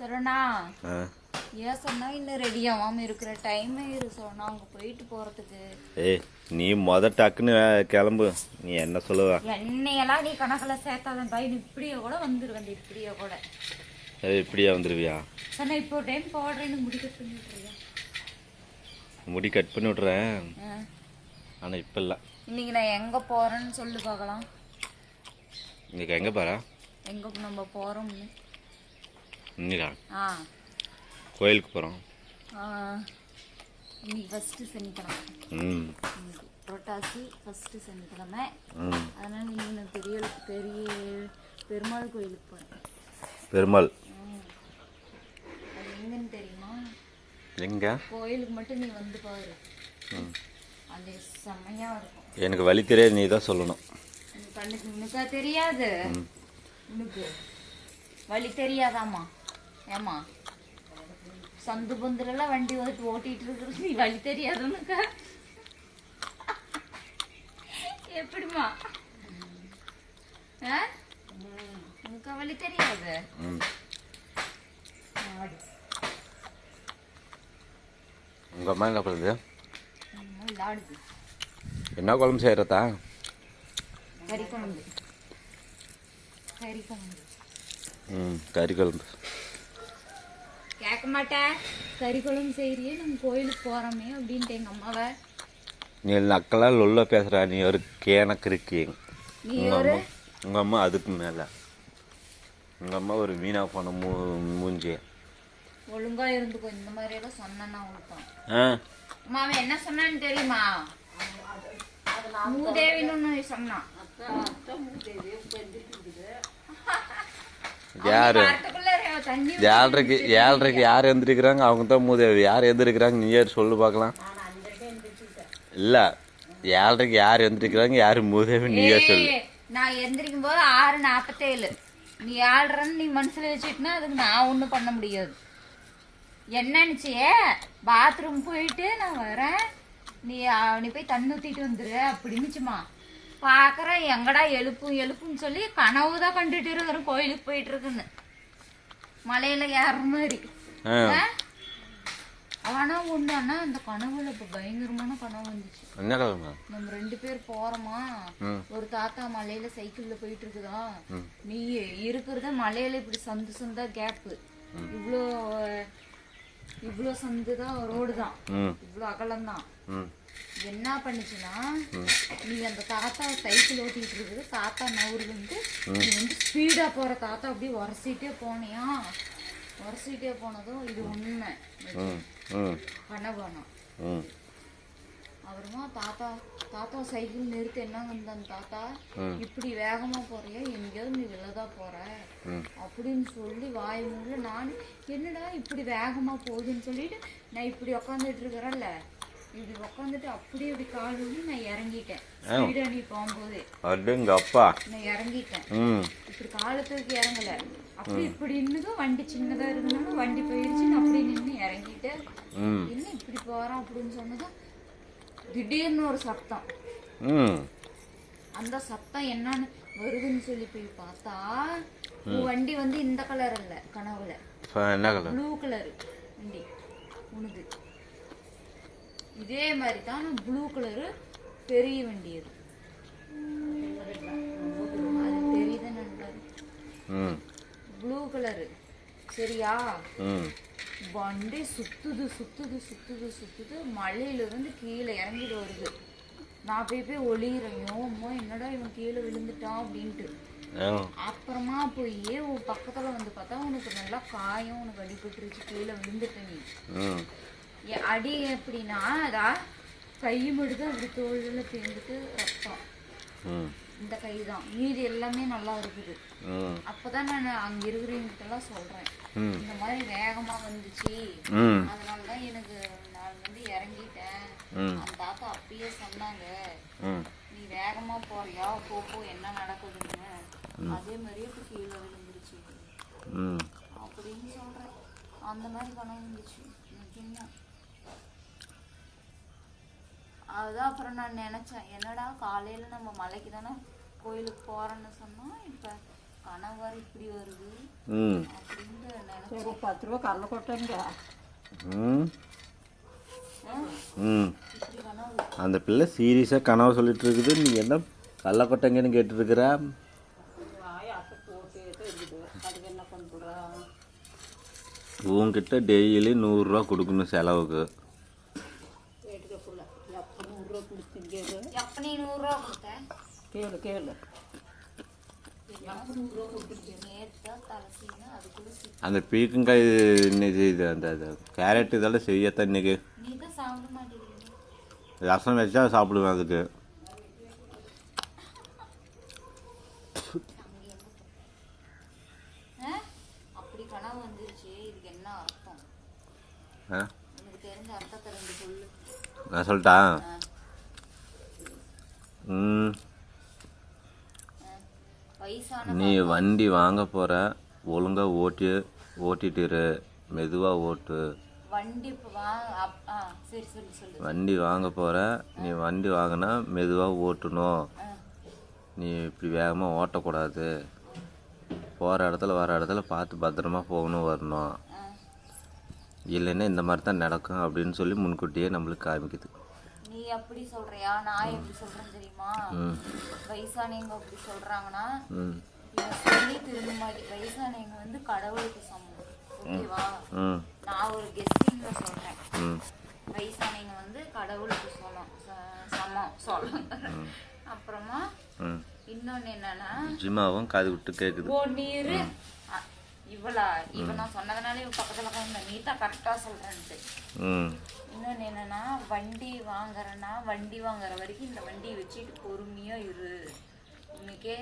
சரணா ஏன் சொன்னா இன்னும் ரெடி ஆகாம இருக்கிற டைமே இரு சரணா அங்க போயிட்டு போறதுக்கு. ஏய் நீ மொத டக்குன்னு கிளம்பு. நீ என்ன சொல்லுவ? என்னையெல்லாம் நீ கணக்குல சேர்த்தாதன் பையன் இப்படியே கூட வந்துருவேன். இப்படியே கூட. ஏய் இப்படியா வந்துருவியா? சொன்னா இப்போ டைம் போடுறேன்னு முடிக்க பண்ணிட்டுருயா முடி கட் பண்ணி விட்றேன் ஆனால் இப்போ இல்லை. இன்னைக்கு நான் எங்க போறேன்னு சொல்லு பார்க்கலாம். இன்னைக்கு எங்கே பாரா எங்க நம்ம போறோம்னு. இன்னிக்கா ஆ. கோயிலுக்கு போகிறோம். இன்னைக்கு ஃபர்ஸ்ட் சனிக்கிழமை. புரட்டாசி ஃபர்ஸ்ட் சனிக்கிழமை. அதனால இன்னைக்கு நான் பெரிய பெரிய பெருமாள் கோயிலுக்கு போறேன் பெருமாள். அது எங்கன்னு தெரியுமா? எங்கே? கோயிலுக்கு மட்டும் நீ வந்து பாரு. அது செம்மையா இருக்கும். எனக்கு வழி தெரியாது நீ தான் சொல்லணும். கண்ணுக்கு உனக்கா தெரியாது. உனக்கு வழி தெரியாதாம்மா? ஏமா சந்து பந்துலெல்லாம் வண்டி ஓட்டு ஓட்டிட்டு இருக்கிறது நீ வழி தெரியாது உனக்கு எப்படிம்மா? ஆ? உனக்கு வழி தெரியாது? ம். உங்கள் அம்மா என்ன பண்ணுது என்ன குழம்பு கறி குழம்பு. கறி குழம்பு. ம் கறி குழம்பு. கேட்க மாட்டேன். கறி குழம்பு செய்யறியே நம்ம கோயிலுக்கு போறோமே அப்படின்ட்டு எங்க அம்மாவை. நீ நக்கலாக லொல்ல பேசுகிறா நீ ஒரு கேனக்கு இருக்கீ. நீ உங்கள் ஒரு? அம்மா உங்கள் அம்மா அதுக்கு மேலே. உங்கள் அம்மா ஒரு வீணா போன மூ மூஞ்சி ஒழுங்கா இருந்துக்கோ இந்த மாதிரி எல்லாம் சொன்னா உனக்கும் ஆ? அம்மா அவன் என்ன சொன்னான்னு தெரியுமா? மூதேவின்னு சொன்னான். யாரு? வாரத்துக்குள்ள ஏழரைக்கு ஏழரைக்கு யார் எழுந்திருக்கிறாங்க அவங்க தான் மூதேவி யார் எழுந்திருக்கிறாங்க நீ யார் சொல்லு பார்க்கலாம். இல்லை ஏழரைக்கு யார் எழுந்திருக்கிறாங்க யார் மூதேவி நீயே சொல்லு. ஏய், நான் எந்திரிக்கும் போது ஆறு நாப்பத்தேழு நீ ஆடுறன்னு நீ மனசுல வச்சுட்டுனா அதுக்கு நான் ஒண்ணும் பண்ண முடியாது. என்னன்னுச்சியே பாத்ரூம் போயிட்டு நான் வரேன். நீ நீ போய் தண்ணி ஊத்திட்டு வந்துரு அப்படின்னுச்சுமா பாக்குறேன் எங்கடா எழுப்பும் எழுப்புன்னு சொல்லி கனவு தான் கண்டுட்டு இருக்கிறேன் கோயிலுக்கு போயிட்டு இருக்குன்னு. மலையில ஏறுற மாதிரி? ஆனா ஒண்ணு அண்ணா அந்த கனவுல இப்ப பயங்கரமான கனவு வந்துச்சு. என்ன கிழமை நம்ம ரெண்டு பேர் போறோமா? ஒரு தாத்தா மலையில சைக்கிள்ல போயிட்டு இருக்குதா நீ இருக்கிறத மலையில இப்படி சந்து சந்தா கேப்பு இவ்வளோ இவ்வளோ சந்து தான் ரோடு தான். இவ்வளோ அகலம் தான். என்ன பண்ணுச்சுன்னா நீ அந்த தாத்தா சைக்கிள் ஓட்டிட்டு இருக்குது. தாத்தா நவுறு வந்து நீ வந்து ஸ்பீடா போற தாத்தா அப்படியே உரசிட்டே போனியா? உரசிட்டே போனதும் இது உண்மை. ம். ம். கனவானம் ம். அப்புறமா தாத்தா தாத்தா சைக்கிள் நிறுத்தி என்ன வந்தான் தாத்தா? இப்படி வேகமா போறியா? எங்கேயாவது நீ விழதா போற. அப்படின்னு சொல்லி வாய் மூல நான் என்னடா இப்படி வேகமா போகுதுன்னு சொல்லிட்டு நான் இப்படி உக்காந்துட்டு இருக்கிறேன்ல. இப்படி உக்காந்துட்டு அப்படியே இப்படி கால் ஊனி நான் இறங்கிட்டேன். ஸ்பீடா நீ போகும்போது. அப்படிங்க அப்பா நான் இறங்கிட்டேன். இப்படி காலை தூக்கி இறங்கல. அப்படி இப்படி இன்னதும் வண்டி சின்னதா இருந்தாலும் வண்டி போயிருச்சு நான் அப்படி நின்று இறங்கிட்டேன். என்ன இப்படி போறான் அப்படின்னு சொன்னதும் திடீர்னு ஒரு சத்தம். அந்த சத்தம் என்னன்னு வருதுன்னு சொல்லி போய் பார்த்தா வண்டி வந்து இந்த கலர் இல்ல கனவுல. என்ன கலர் ப்ளூ கலர் வண்டி. உனது. இதே மாதிரி தான் ப்ளூ கலரு பெரிய வண்டி அது. அது தெரியுது நண்பர். ம். ப்ளூ கலரு சரியா? வண்டி சுத்துது சுத்துது சுத்துது சுத்துது. மலையில இருந்து கீழே இறங்கிட்டு வருது. நான் போய் போய் ஒளிகிறேன் அம்மா என்னடா இவன் கீழே விழுந்துட்டான் அப்படின்ட்டு. அப்புறமா போய் உன் பக்கத்துல வந்து பார்த்தா உனக்கு நல்லா காயம் உனக்கு அடிபட்டுருச்சு கீழே விழுந்துட்ட நீ. அடி எப்படின்னா அதா கை மட்டும் அப்படி தோள்ல சேர்ந்துட்டு ரத்தம். இந்த கை தான் மீதி எல்லாமே நல்லா இருக்குது. அப்பதான் நான் அங்க இருக்கிறவங்கிட்ட எல்லாம் சொல்றேன். இந்த மாதிரி வேகமா வந்துச்சு. அதனாலதான் எனக்கு நான் வந்து இறங்கிட்டேன். அந்த தாத்தா அப்பயே சொன்னாங்க நீ வேகமா போறியா? போ போ என்ன நடக்குதுன்னு. அதே மாதிரியே இப்ப கீழே விழுந்துருச்சு. அப்படின்னு சொல்றேன். அந்த மாதிரி கனவு வந்துச்சு. நிஜமா அதுதான் அப்புறம் நான் நினைச்சேன் என்னடா காலையில நம்ம மலைக்கு தானே கோயிலுக்கு போறோன்னு சொன்னா இப்ப வேற இப்படி வருது நினைச்சேன் பத்து ரூபா கடலை கொட்டங்க ம். ம். அந்த பிள்ளை சீரியஸாக கனவு சொல்லிட்டு இருக்குது. நீ என்ன கள்ளக்கொட்டைங்கன்னு கேட்டுருக்குற உன்கிட்ட டெய்லி நூறுரூவா கொடுக்கணும் செலவுக்கு கேட்டுக்க புள்ள எப்போ நூறுரூவா கொடுத்துங்க எப்ப நீ நூறுரூவா கொடுத்தேன் கேளு கேளு. அந்த பீக்கங்காய் இன்னைக்கு இது அந்த கேரட் இதெல்லாம் செய்யத்தான் இன்னைக்கு. ரசம் வச்சா சாப்பிடுவேன் அதுக்கு. ஆ? அப்படி கனவு வந்துருச்சு இதுக்கு என்ன அர்த்தம் ஆ எனக்கு தெரிஞ்ச அர்த்தத்தை ரெண்டு சொல்லு நான் சொல்லிட்டா ஆ. ம் ஆ. வயசான நீ வண்டி வாங்க போகிற ஒழுங்காக ஓட்டி ஓட்டிட்டு இரு மெதுவாக ஓட்டு. வண்டி வண்டி வாங்க போகிற நீ வண்டி வாங்கினா மெதுவாக ஓட்டணும். நீ இப்படி வேகமாக ஓட்டக்கூடாது. போகிற இடத்துல வர இடத்துல பார்த்து பத்திரமா போகணும் வரணும். இல்லைன்னா இந்த மாதிரி தான் நடக்கும் அப்படின்னு சொல்லி முன்கூட்டியே நம்மளுக்கு காமிக்குது. அப்படி சொல்றியா? நான் எப்படி சொல்றேன் தெரியுமா? வயசானவங்க அப்படி சொல்றாங்கன்னா சொல்லி திரும்ப மாட்டி வயசானவங்க வந்து கடவுளுக்கு சமம். ஓகேவா? நான் ஒரு கெஸ்டிங்ல சொல்றேன். வயசானவங்க வந்து கடவுளுக்கு சமம். சமம். சொல்லணும் அப்புறமா இன்னொன்னு என்னன்னா ஜிமாவும் காது விட்டு அ, இவளா? இவ நான் சொன்னதுனால இவ பக்கத்துல உட்காந்து நீ தான் கரெக்டா சொல்றேன்ட்டு. இன்னொன்னு என்னன்னா வண்டி வாங்குறேன்னா வண்டி வாங்குற வரைக்கும் இந்த வண்டியை வச்சுட்டு பொறுமையா இரு. இன்னைக்கே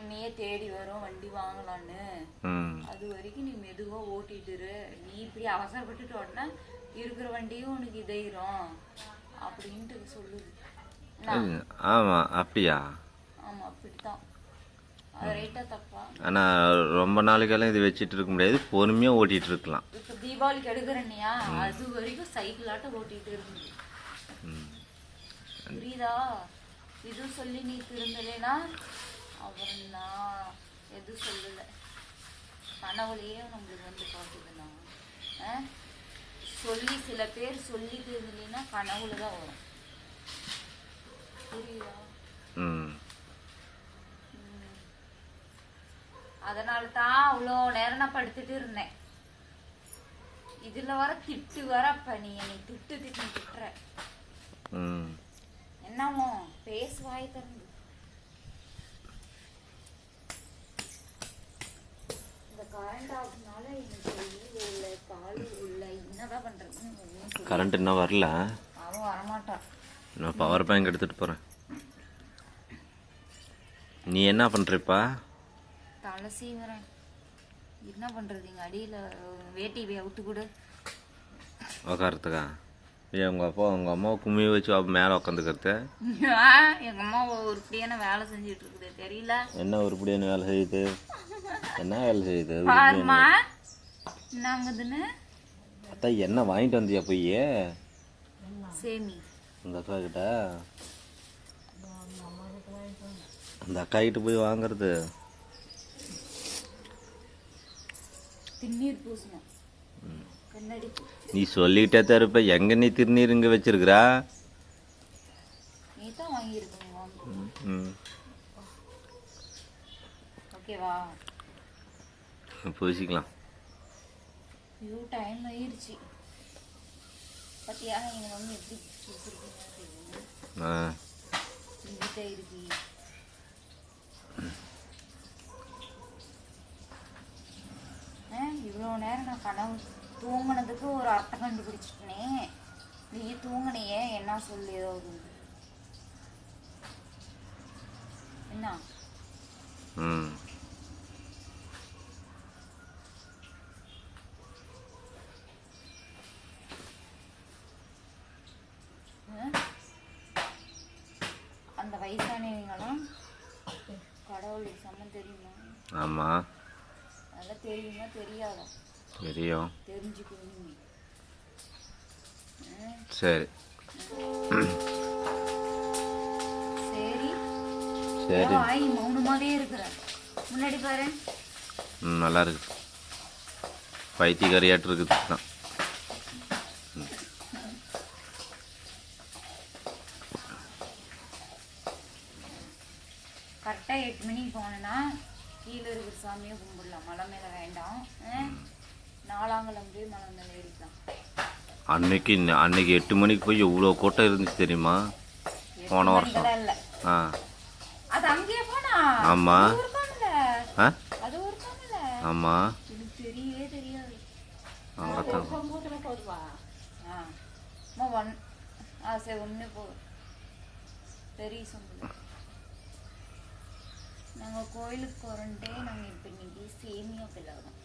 உன்னையே தேடி வரும் வண்டி வாங்கலான்னு. அது வரைக்கும் நீ மெதுவா ஓட்டிட்டு இரு. நீ இப்படி அவசரப்பட்டுட்டு உடனே இருக்கிற வண்டியும் உனக்கு இதாயிரும். அப்படின்ட்டு சொல்லுது? ஆமாம் அப்படியா? ஆமா அப்படித்தான். ஆனால் ரொம்ப நாளைக்கெல்லாம் இது வச்சுட்டு இருக்க முடியாது. பொறுமையாக ஓட்டிகிட்டு இருக்கலாம். இப்ப தீபாவளிக்கு எடுக்கிறனியா அது வரைக்கும் சைக்கிள் ஆட்டம் ஓட்டிட்டு இருந்து புரியுதா? இது சொல்லி நீ திருந்தலைனா அப்புறம் நான் எதுவும் சொல்லல. கனவுலயே நம்மளுக்கு வந்து ஆ? சொல்லி சில பேர் சொல்லி திருந்தலைன்னா கனவுல தான் வரும். புரியுதா ம் அதனால தான் அவ்வளோ நேரம் நான் படுத்துட்டு இருந்தேன். இதுல வர திட்டு வர அப்ப நீ என்னை திட்டு திட்டு திட்டுற. என்னமோ பேசு வாய் திறந்து. இந்த கரண்ட் ஆஃப்னால எனக்கு உள்ள கால் உள்ள என்னதான் பண்றதுன்னு. கரண்ட் இன்னும் வரல? அவன் வரமாட்டான். நான் பவர் பேங்க் எடுத்துகிட்டு போகிறேன் நீ என்ன பண்ணுறப்பா தலை சீவுறேன். என்ன பண்றது? இங்க அடியில வேட்டி அவுத்து கொடு. உக்காரத்துக்கா. ஏன் உங்கள் அப்பா உங்கள் அம்மாவை கும்மி வச்சு மேலே உக்காந்துக்கிறது? எங்க அம்மா உருப்படியான வேலை செஞ்சுட்டு இருக்குது. தெரியல. என்ன உருப்படியான வேலை செய்யுது? என்ன வேலை செய்யுது? என்னங்குதுன்னு? அதான் என்ன வாங்கிட்டு வந்தியா போய்? சேமி. அந்த அக்கா கிட்ட? அந்த அக்கா கிட்ட போய் வாங்குறது. திருநீர் பூசணும் கண்ணாடி பூ. நீ சொல்லிக்கிட்டே தான் இருப்ப. எங்க நீ திருநீர் இங்க வச்சிருக்கிறா? நீ தான் ஓகேவா பூசிக்கலாம். ஐயோ டைம் ஆயிருச்சு. பத்தியா எங்க மம்மி எப்படி வச்சிருக்கீங்க தெரியும்? ஆ. இருக்கு இவ்வளோ நேரம் நான் கனவு தூங்குனதுக்கு ஒரு அர்த்தம் கண்டுபிடிச்சிட்டனே. நீ தூங்குனியே என்ன சொல்லு ஏதாவது என்ன? அந்த வயசானவங்களாம்? கடவுளுக்கு சம்மன் தெரியுமா? ஆமாம் அதெல்லாம் தெரியுமா தெரியாதா? தெரியும். தெரிஞ்சுக்கணும்? சரி. சரி. சரி. ஆய் மௌனமாவே இருக்கிற. முன்னாடி பாரு. ம் நல்லா இருக்கு. பைத்தியக்காரியாட்டு இருக்குது. தான் கரெக்டாக எட்டு மணிக்கு போனேன்னா கீழே இருக்கிற சாமியை கும்பிடலாம். மலை மேலே வேண்டாம்? நாலாங்கலம் போய் மலை மேலே ஏறிக்கலாம் அன்னைக்கு அன்னைக்கு எட்டு மணிக்கு போய் எவ்வளோ கூட்டம் இருந்துச்சு தெரியுமா? போன வருஷம். ஆ. அது அங்கேயே போனா? ஆமா. ஆ? அது ஆமாம் எனக்கு தெரியவே தெரியாது. அங்கே தான் ஆ. அம்மா ஒன் ஆ சரி ஒன்று போ. பெரிய சொம்பு நாங்கள் கோயிலுக்கு போகிறோன்ட்டே நாங்கள் இப்போ இன்னைக்கு சேமியா பிள்ளாகிறோம்